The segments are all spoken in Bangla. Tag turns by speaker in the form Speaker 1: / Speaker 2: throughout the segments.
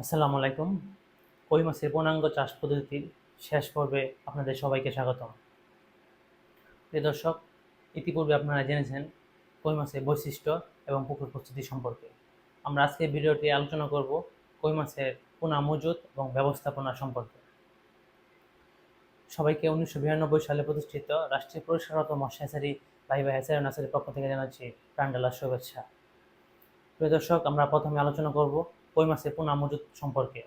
Speaker 1: আসসালামু আলাইকুম। কই মাছের পূর্ণাঙ্গ চাষ পদ্ধতির শেষ পর্বে আপনাদের সবাইকে স্বাগতম। প্রিয় দর্শক, ইতিপূর্বে আপনারা জেনেছেন কই মাছের বৈশিষ্ট্য এবং পুকুর প্রস্তুতি সম্পর্কে। আমরা আজকে ভিডিওটি আলোচনা করব কই মাছের পোনা মজুত এবং ব্যবস্থাপনা সম্পর্কে। সবাইকে উনিশশো বিরানব্বই সালে প্রতিষ্ঠিত রাষ্ট্রীয় পুরস্কারগত মৎস্য ভাই ভাই হ্যাচারি নার্সারির পক্ষ থেকে জানাচ্ছি প্রাণডালার শুভেচ্ছা। প্রিয় দর্শক, আমরা প্রথমে আলোচনা করব কই মাছের পোনা মজুত সম্পর্কে।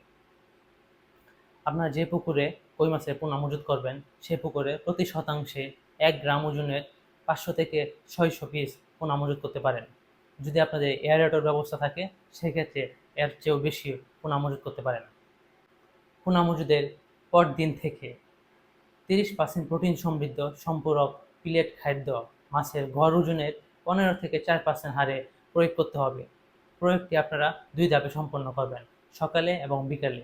Speaker 1: আপনারা যে পুকুরে কই মাছের পোনা মজুত করবেন সেই পুকুরে প্রতি শতাংশে এক গ্রাম ওজনের পাঁচশো থেকে ছয়শো পিস পোনা মজুত করতে পারেন। যদি আপনাদের এয়ারেটর ব্যবস্থা থাকে, সেক্ষেত্রে এর চেয়েও বেশি পোনা মজুত করতে পারেন। পোনা মজুদের পর দিন থেকে তিরিশ পার্সেন্ট প্রোটিন সমৃদ্ধ সম্পূরক প্লেট খাদ্য মাছের গড় ওজনের পনেরো থেকে চার পার্সেন্ট হারে প্রয়োগ করতে হবে। প্রয়োগটি আপনারা দুই ধাপে সম্পন্ন করবেন, সকালে এবং বিকালে।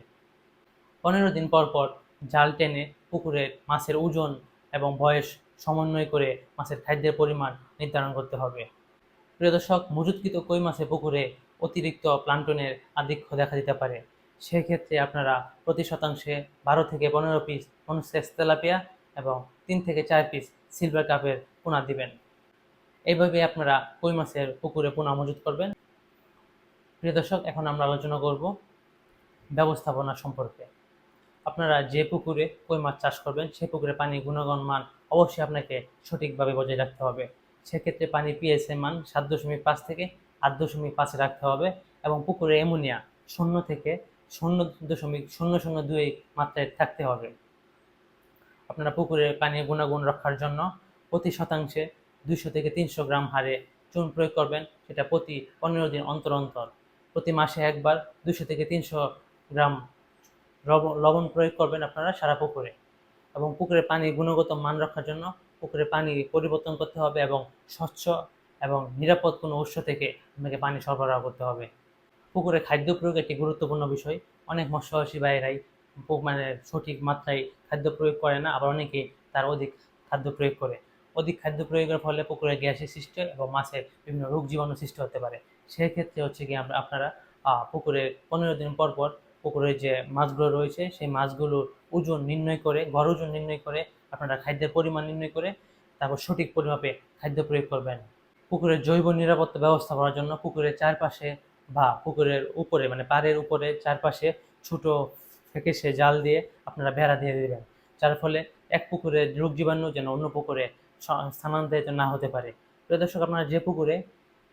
Speaker 1: পনেরো দিন পর পর জাল টেনে পুকুরের মাছের ওজন এবং বয়স সমন্বয় করে মাছের খাদ্যের পরিমাণ নির্ধারণ করতে হবে। প্রিয় দর্শক, মজুতকৃত কই মাছে পুকুরে অতিরিক্ত প্লান্টনের আধিক্য দেখা দিতে পারে। সেক্ষেত্রে আপনারা প্রতি শতাংশে বারো থেকে পনেরো পিস মনুসেক্স তেলাপিয়া এবং তিন থেকে চার পিস সিলভার কাপের পোনা দিবেন। এইভাবে আপনারা কই মাছের পুকুরে পোনা মজুত করবেন। প্রিয় দর্শক, এখন আমরা আলোচনা করব ব্যবস্থাপনা সম্পর্কে। আপনারা যে পুকুরে কই মাছ চাষ করবেন সেই পুকুরে পানির গুণগণ মান অবশ্যই আপনাকে সঠিকভাবে বজায় রাখতে হবে। সেক্ষেত্রে পানি পিএসএ মান সাত দশমিক পাঁচ থেকে আট দশমিক পাঁচে রাখতে হবে এবং পুকুরে অ্যামোনিয়া শূন্য থেকে শূন্য দশমিক শূন্য শূন্য দুই মাত্রায় থাকতে হবে। আপনারা পুকুরে পানির গুণাগুণ রক্ষার জন্য প্রতি শতাংশে দুইশো থেকে তিনশো গ্রাম হারে চুন প্রয়োগ করবেন, সেটা প্রতি পনেরো দিন অন্তর অন্তর। প্রতি মাসে একবার দুশো থেকে তিনশো গ্রাম লবণ প্রয়োগ করবেন আপনারা সারা পুকুরে। এবং পুকুরের পানির গুণগত মান রক্ষার জন্য পুকুরে পানি পরিবর্তন করতে হবে এবং স্বচ্ছ এবং নিরাপদ কোনো উৎস থেকে আপনাকে পানি সরবরাহ করতে হবে। পুকুরে খাদ্য প্রয়োগ একটি গুরুত্বপূর্ণ বিষয়। অনেক মৎস্যবাসী ভাইয়েরাই মানে সঠিক মাত্রায় খাদ্য প্রয়োগ করে না, আবার অনেকে তার অধিক খাদ্য প্রয়োগ করে। অধিক খাদ্য প্রয়োগের ফলে পুকুরে গ্যাসের সৃষ্টি এবং মাছের বিভিন্ন রোগ জীবাণু সৃষ্টি হতে পারে। সেক্ষেত্রে হচ্ছে কি আমরা, আপনারা পুকুরে পনেরো দিন পর পর পুকুরে যে মাছগুলো রয়েছে, সেই মাছগুলোর ওজন নির্ণয় করে গড় ওজন নির্ণয় করে, আপনারা খাদ্যের পরিমাণ নির্ণয় করে, তারপর সঠিক পরিমাপে খাদ্য প্রয়োগ করবেন। পুকুরের জৈব নিরাপত্তা ব্যবস্থা করার জন্য পুকুরের চারপাশে বা পুকুরের উপরে মানে পাড়ের উপরে চারপাশে ছোট থেকে সে জাল দিয়ে আপনারা বেড়া দিয়ে দেবেন। যার ফলে এক পুকুরে রোগ জীবাণু যেন অন্য পুকুরে স্থানান্তরিত না হতে পারে। প্রিয় দর্শক, আপনারা যে পুকুরে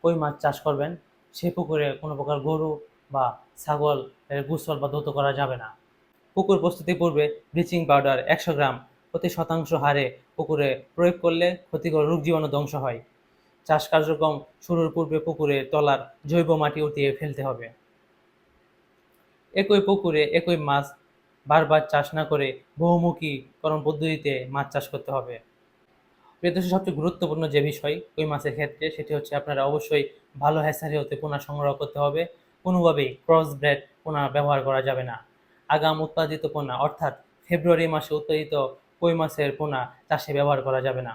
Speaker 1: কই মাছ চাষ করবেন সেই পুকুরে কোনো প্রকার গরু বা ছাগল গোসল বা ধৌত করা যাবে না। পুকুর প্রস্তুতি পূর্বে ব্লিচিং পাউডার একশো গ্রাম প্রতি শতাংশ হারে পুকুরে প্রয়োগ করলে ক্ষতিকর রোগ জীবাণু ধ্বংস হয়। চাষ কার্যক্রম শুরুর পূর্বে পুকুরে তলার জৈব মাটি উঠিয়ে ফেলতে হবে। একই পুকুরে একই মাছ বারবার চাষ না করে বহুমুখীকরণ পদ্ধতিতে মাছ চাষ করতে হবে। প্রিয়দর্শী সবচেয়ে গুরুত্বপূর্ণ যে বিষয় ওই মাছের ক্ষেত্রে সেটি হচ্ছে আপনারা অবশ্যই ভালো হ্যাসারি হতে পোনা সংগ্রহ করতে হবে। কোনোভাবেই ক্রস ব্রেড পোনা ব্যবহার করা যাবে না। আগাম উৎপাদিত পোনা, অর্থাৎ ফেব্রুয়ারি মাসে উৎপাদিত কই মাছের পোনা চাষে ব্যবহার করা যাবে না।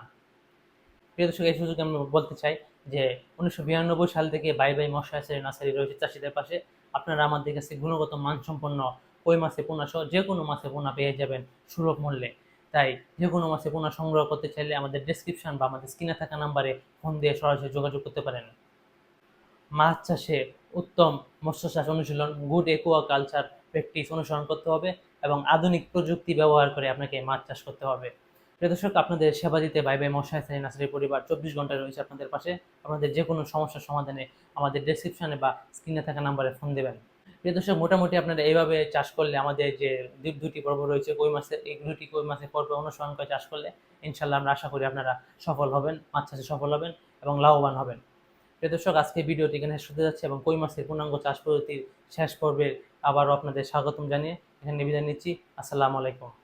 Speaker 1: প্রিয় দর্শক, এই সুযোগে আমি বলতে চাই যে উনিশশো বিরানব্বই সাল থেকে বাই বাই হ্যাসারি নার্সারি রয়েছে চাষিদের পাশে। আপনারা আমাদের কাছে গুণগত মানসম্পন্ন কই মাছে পোনা সহ যে কোনো মাছে পোনা পেয়ে যাবেন সুলভ মূল্যে। তাই যে কোনো মাছে পোনা সংগ্রহ করতে চাইলে আমাদের ডেসক্রিপশন বা আমাদের স্ক্রিনে থাকা নাম্বারে ফোন দিয়ে সরাসরি যোগাযোগ করতে পারেন। মাছ চাষে উত্তম মৎস্য চাষ অনুশীলন গুড একুয়া কালচার প্র্যাকটিস অনুসরণ করতে হবে এবং আধুনিক প্রযুক্তি ব্যবহার করে আপনাকে মাছ চাষ করতে হবে। প্রিয় দর্শক, আপনাদের সেবা দিতে বাই বাই মশাই সাই নাসারি পরিবার চব্বিশ ঘণ্টা রয়েছে আপনাদের পাশে। আপনাদের যে কোনো সমস্যার সমাধানে আমাদের ডেসক্রিপশনে বা স্ক্রিনে থাকা নাম্বারে ফোন দেবেন। প্রিয় দর্শক, মোটামুটি আপনারা এইভাবে চাষ করলে আমাদের যে দুটি পর্ব রয়েছে, কই মাসে, এই দুটি কই মাসে পর্ব অনুসরণ করে চাষ করলে ইনশাল্লাহ আমরা আশা করি আপনারা সফল হবেন, মাছ চাষে সফল হবেন এবং লাভবান হবেন। প্রিয় দর্শক, আজকে ভিডিওটি এখানে শেষ হতে যাচ্ছে এবং কই মাসের পূর্ণাঙ্গ চাষ পদ্ধতির শেষ পর্বে আবারও আপনাদের স্বাগতম জানিয়ে এখানে নিবেদন নিচ্ছি। আসসালামু আলাইকুম।